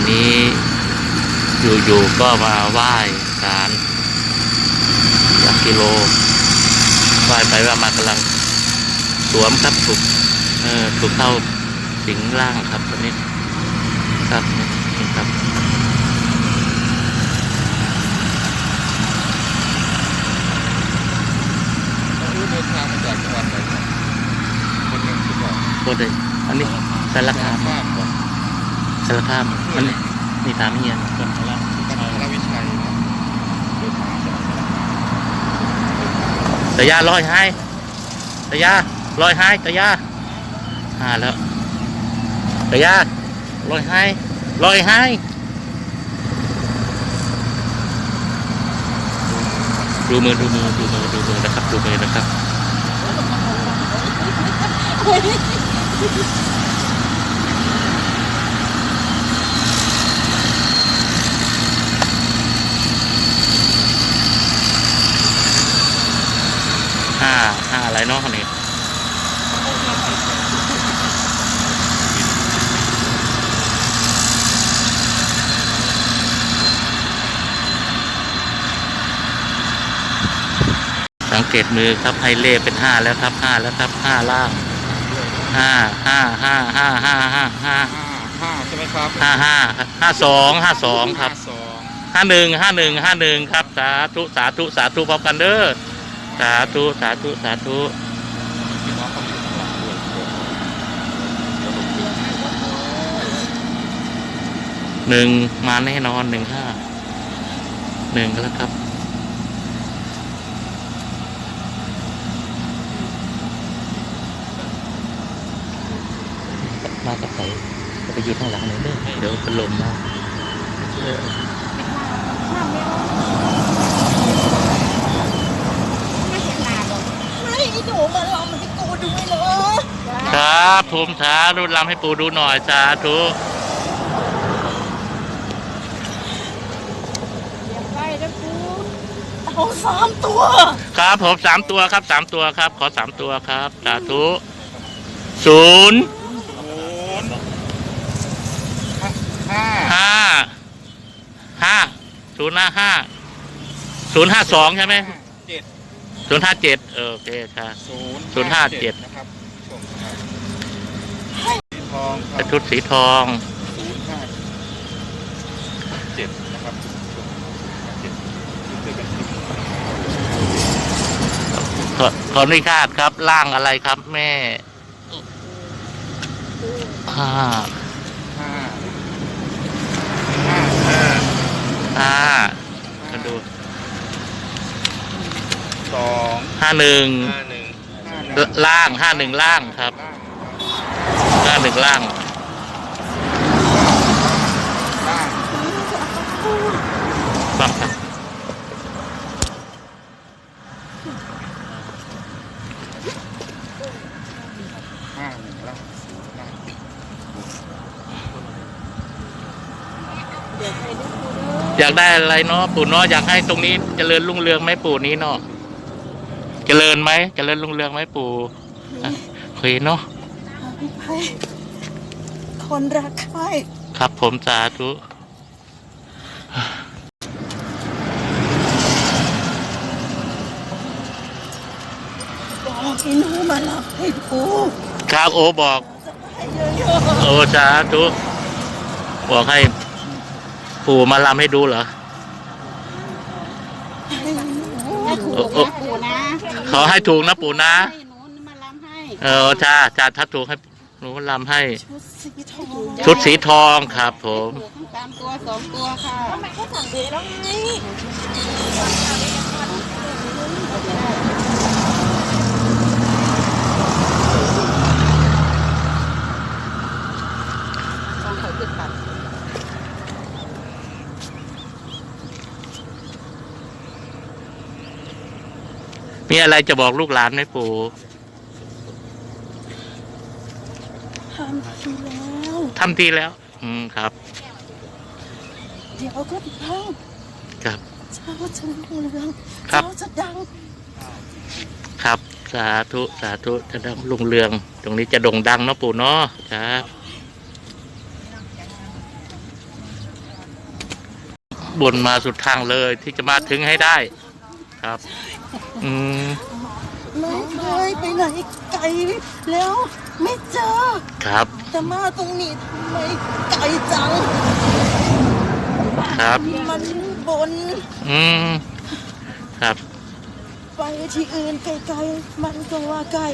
อันนี้อยู่ๆก็มาไหว้ศาลหลักกิโลไหว้ไปว่ามากำลังสวมครับถูกเออถูกเข้าสิงร่างครับตอนนี้ครับนี่ครับรู้เดินทางมาจากจังหวัดไหนครับคนหนึ่งที่บอกโคตรเลยอันนี้สารคาม บ้านบอกสารคามอันนี้นี่ถามเฮียนกันทรวิชัยนะเดินทางจากสารคามตะยาลอยให้ตะยาลอยให้ตะยาหาแล้วตะยาลอยให้ลอยให้ดูมือดูมือดูมือดูมือนะครับดูมือนะครับห้าห้าอะไรเนาะนี่ สังเกตมือครับให้เลขเป็นห้าแล้วครับห้าแล้วครับห้าล่างห้าห้าห้าห้าห้าห้าห้าห้าใช่ไหมครับห้าห้าห้าสองห้าสองครับห้าสองห้าหนึ่งห้าหนึ่งห้าหนึ่งครับ สาธุสาธุสาธุพร้อมกันเด้อสาธุสาธุสาธุหลังด้วยเดี๋ยวเดี๋ยวผมเดินให้ครับหนึ่งมาแน่นอนหนึ่งห้าหนึ่งก็แล้วครับ มากับใครจะไปยืนข้างหลังหน่อยเด้อเดี๋ยวเป็นลมนะเออไม่หนูมาลองมันให้กูด้วยเหรอครับภูมิท้ารุ่นลำให้ปู่ดูหน่อยสาธุอย่าไปนะกูเอาสามตัว ครับผมสามตัวครับสามตัวครับ ขอสามตัวครับ สาธุศูนย์ ศูนย์ ห้าห้าห้าศูนย์ห้าห้าศูนย์ห้าสองใช่ไหมเจ็ดศูนย์ห้าเจ็ดโอเคครับศูนย์ศูนย์ห้าเจ็ดนะครับชมครับสีทองคกรัระบชุดสีทองศูนย์ห้าเจ็ดนะครับศูนย์ห้าเจ็ดเจอกันที่ขอขออนุญาตครับร่างอะไรครับแม่ห้า ห้าห้าห้า ห้ามาดูสองห้าหนึ่งห้าหนึ่งห้าหนึ่งล่างห้าหนึ่งล่างครับห้าหนึ่งล่าง ล่าง ฟังครับ ห้าหนึ่งล่างล่าง เดี๋ยวใครได้กูเด้ ออยากได้อะไรเนาะปู่เนาะอยากให้ตรงนี้เจริญรุ่งเรืองไหมปู่นี้เนาะเจริญไหมเจริญรุ่งเรืองไหมปู่อะเคยเนาะไปคนรักใครครับผมสาธุบอกให้หนูมารับให้กูครับโอบอกให้เยอะโอสาธุบอกให้ ปู่มาลำให้ดูเหรอๆให้หนูถ้าถูกโอ้โอ้นะปู่นะขอให้ถูกนะปู่นะ ให้หนูมาลำให้ เออจ้าจ้าถ้าถูกให้หนูลำให้ ชุดสีทองชุดสีทองครับ ผม ถูกทั้งสามตัวสองตัวค่ะ ทำไมเขาสั่งเดแล้วไง สองเขาคือตัด มีอะไรจะบอกลูกหลานไหมปู่ทำทีแล้ว ทำทีแล้ว อืมครับ เดี๋ยวก็ดังครับเช้าจะรุ่งเรืองครับเช้าจะดัง ครับสาธุสาธุจะดังลุงเรือง ตรงนี้จะโด่งดังเนาะปู่เนาะครับบนมาสุดทางเลยที่จะมาถึงให้ได้ ครับ อืมไม่เคยไปไหนไกลแล้วไม่เจอ ครับ แต่มาตรงนี้ทำไมไกลจัง ครับ มันบน อืม ครับ ไปที่อื่นไกลๆ มันก็ว่าไกล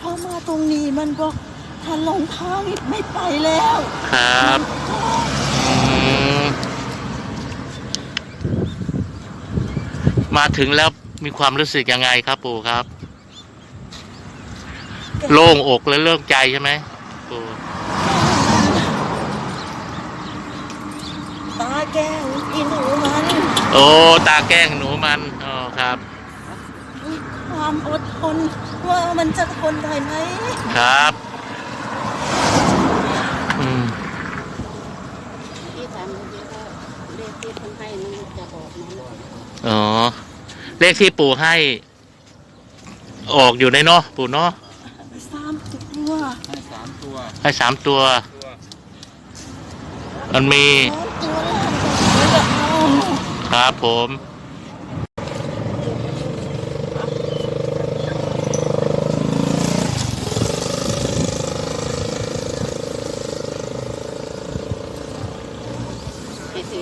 พอมาตรงนี้มันบอกถ้าหลงทางไม่ไปแล้ว ครับอืมมาถึงแล้ว มีความรู้สึกยังไงครับ ปู่ครับ โล่งอกและโล่งใจใช่ไหมปู่ตาแก้วอีหนูมันโอ้ตาแกล้งหนูมันอ๋อครับ ความอดทนว่ามันจะทนได้ไหมครับอืมที่ถามเมื่อกี้ว่าเลขที่คนให้มันจะออกไหมอ๋อ เลขที่ปู่ให้ ออกอยู่ในเนาะปู่เนาะสามตัวให้สามตัวให้สามตัวตัวมันมีสองตัวแล้วเอาครับผม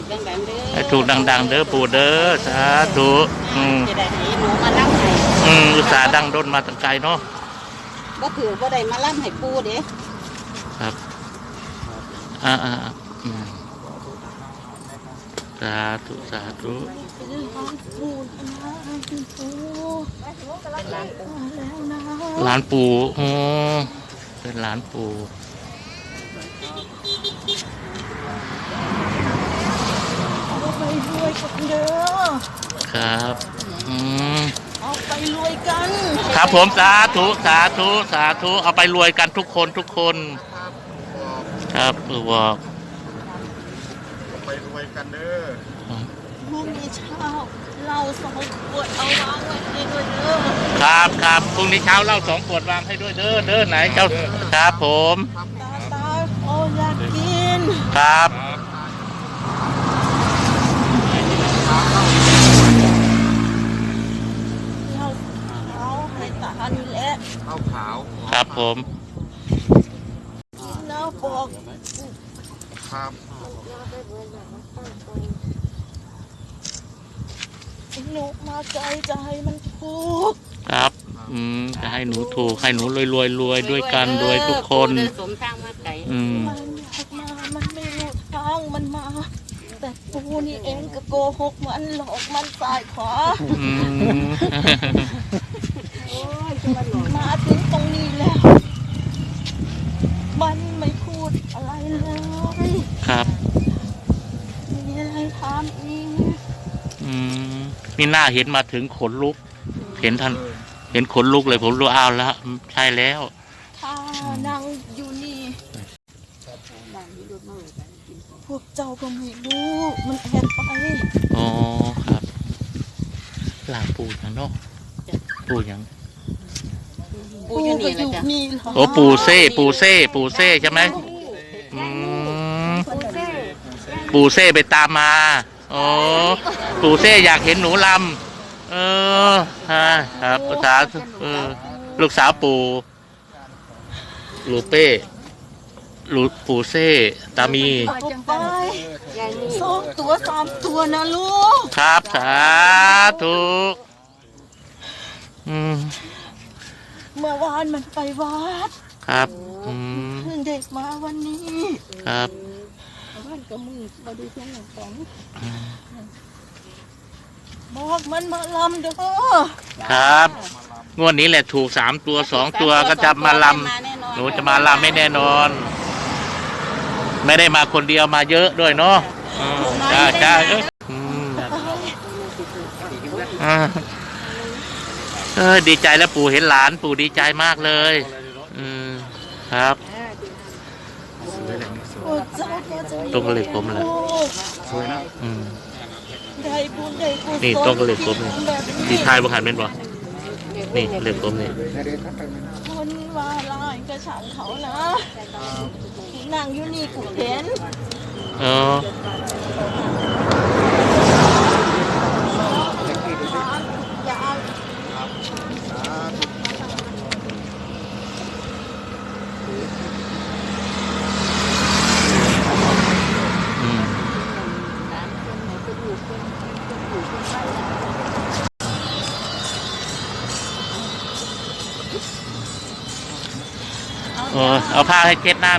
ให้ ถือดังๆเด้อให้ถูกดัง ๆ เด้อปู่เด้อสาธุอืมจะได้ให้หนูมาล่ำให้อืมอุตส่าห์ดังด้นมาตั้งไกลเนาะก็ถือว่าได้มาล่ำให้ปูเด้ครับอ่าอ่าอ่าอืมสาธุสาธุเป็นร้านปูนะคุณปูมาแล้วนะหลานปู่อ๋อเป็นหลานปู่ เอาไปร วยกันเด้อครับอืมเอาไปรวยกันครับผมสาธุสาธุสาธุเอาไปรวยกันทุกคนทุกคน ครับเออบอกไปรวยกันเด้อพรุ่งนี้เช้าเราสองขวดเอาวางไว้ให้ด้วยเด้อครับครับพรุ่งนี้เช้าเหล่าสองขวดวางให้ด้วยเด้อเด้อไหนเจ้าครับผมตาตาโออยากกิน ครับ ครับ เราเอาให้ตานี่แหละ ข้าวขาว ครับ ผมแล้วบอกครับหนูมาใจจะให้มันถูกครับอืมจะให้หนูถูกให้หนูรวยรวยรวยด้วยกันรวยทุกคนปูเด้อสมทางมาไก่อืมมันอยากมามันไม่รู้ทางมันมา แต่ปูนี่เองก็โกหกมันหลอกมันสายขวาอืมมาถึงตรงนี้แล้ว มันไม่พูดอะไรเลย ครับ มีอะไรถามอีก อืม นี่หน้าเห็นมาถึงขนลุก เห็นท่าน เห็นขนลุกเลยผมรู้อ้าวแล้วใช่แล้วถ้านั่งอยู่นี่พวกเจ้าก็ไม่รู้มันแอบไปอ๋อครับหลานปู่อย่างเนาะปู่อย่างปูอยู่ก็นี่อแหละยู่จ้ะนี่เหรอโอ้ปู่เซ่ปู่เซ่ปู่เซ่ใช่ไหมอืมปู่เซ่ไปตามมาอ๋อ ปู่เซ่อยากเห็นหนูลำเออฮะครับภาษาเออลูกสาวปู่ลูเป้ลูปู่เซ่ตามีเอาไปสองตัวสามตัวนะลูก ครับสาธุอืมเมื่อวานมันไปวัด ครับอืมเพิ่งเด็กมาวันนี้ ครับบอ กมันมาลำเด้อครับ งวดนี้แหละถูกสามตัวสองตัวก็จะมาลำหนูจะมาลำไม่แน่นอน ไม่ได้มาคนเดียวมาเยอะด้วยเนาะอืมจ้าจ้าเอ้ยอืมอ่าเออดีใจแล้วปู่เห็นหลานปู่ดีใจมากเลย อืมครับโอ้เจ้าก็จะมีตรงกับเหล็กผมแหละลูกสวยนะอืม ได้บุญได้กุศลนี่ต้องกับเหล็กผมนี่แบบดีทายบังหันเป็นบ่นี่เหล็กผมนี่คนว่าลายก็ช่างเขานะนั่งอยู่นี่กูเห็นเออ เออเอาผ้าให้เช็ดหน้า